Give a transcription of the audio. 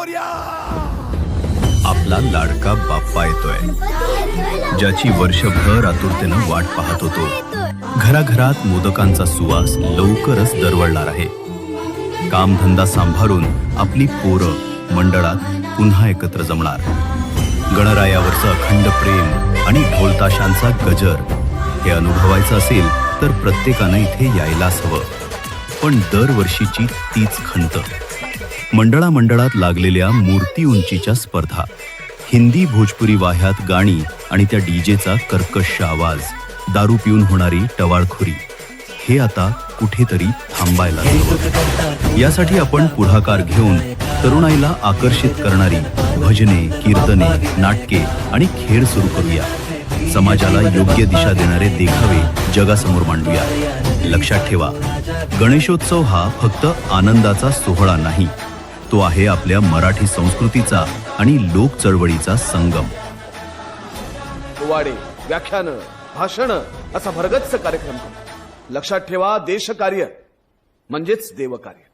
मोर्या! आपला लाडका बाप्पा येतोय. ज्याची वर्षभर आतुरतेनं वाट पाहत होतो. घराघरात मोदकांचा सुवास लवकरच दरवळणार आहे. कामधंदा सांभाळून आपली पोरं मंडळात पुन्हा एकत्र जमणार. गणरायावरचं अखंड प्रेम आणि ढोलताशांचा गजर हे अनुभवायचं असेल तर प्रत्येकानं इथे यायलाच हवं. पण दरवर्षीची तीच खंत. मंडळा मंडळात लागलेल्या मूर्ती उंचीच्या स्पर्धा. हिंदी भोजपुरी वाह्यात गाणी आणि त्या डीजेचा कर्कश आवाज. दारू पिऊन होणारी टवाळखोरी. हे आता कुठेतरी थांबायला यासाठी आपण पुढाकार घेऊन तरुणाईला आकर्षित करणारी भजने कीर्तने नाटके आणि खेळ सुरू करूया. समाजाला योग्य दिशा देणारे देखावे जगासमोर मांडूया. लक्षात ठेवा गणेशोत्सव हा फक्त आनंदाचा सोहळा नाही तो आहे आपल्या मराठी संस्कृतीचा आणि लोक चळवळीचा संगम. पोवाडे व्याख्यान भाषण असा भरगच्च कार्यक्रम. लक्षात ठेवा देशकार्य म्हणजेच देवकार्य.